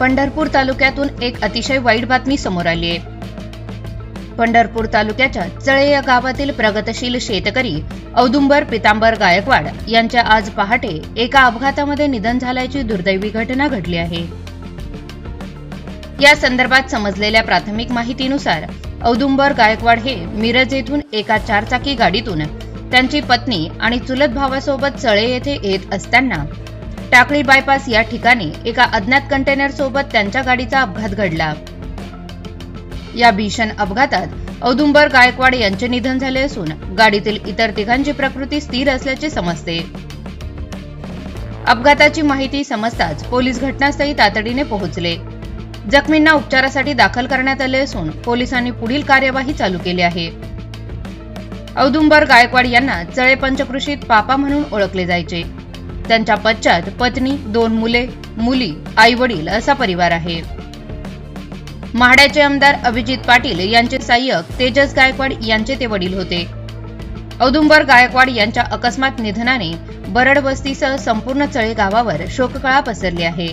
पंढरपूर तालुक्यातून एक अतिशय वाईट बातमी समोर आली आहे. पंढरपूर तालुक्याच्या चळे या गावातील प्रगतशील शेतकरी औदुंबर पितांबर गायकवाड यांच्या आज पहाटे एका अपघातामध्ये निधन झाल्याची दुर्दैवी घटना घडली आहे. या संदर्भात समजलेल्या प्राथमिक माहितीनुसार औदुंबर गायकवाड हे मिरज येथून एका चारचाकी गाडीतून त्यांची पत्नी आणि चुलत भावासोबत चळे येथे येत असताना टाकळी बायपास या ठिकाणी एका अज्ञात कंटेनर सोबत त्यांच्या गाडीचा अपघात घडला. या भीषण अपघातात औदुंबर गायकवाड यांचे निधन झाले असून गाडीतील इतर तिघांची प्रकृती स्थिर असल्याचे समजते. अपघाताची माहिती समजताच पोलीस घटनास्थळी तातडीने पोहोचले. जखमींना उपचारासाठी दाखल करण्यात आले असून पोलिसांनी पुढील कार्यवाही चालू केली आहे. औदुंबर गायकवाड यांना चळे पंचकृषीत पापा म्हणून ओळखले जायचे. त्यांच्या पश्चात पत्नी दोन मुले मुली आई वडील असा परिवार आहे. म्हाड्याचे आमदार अभिजित पाटील यांचे सहाय्यक तेजस गायकवाड यांचे ते वडील होते. औदुंबर गायकवाड यांच्या अकस्मात निधनाने बरड वस्तीसह संपूर्ण चळे गावावर शोककळा पसरली आहे.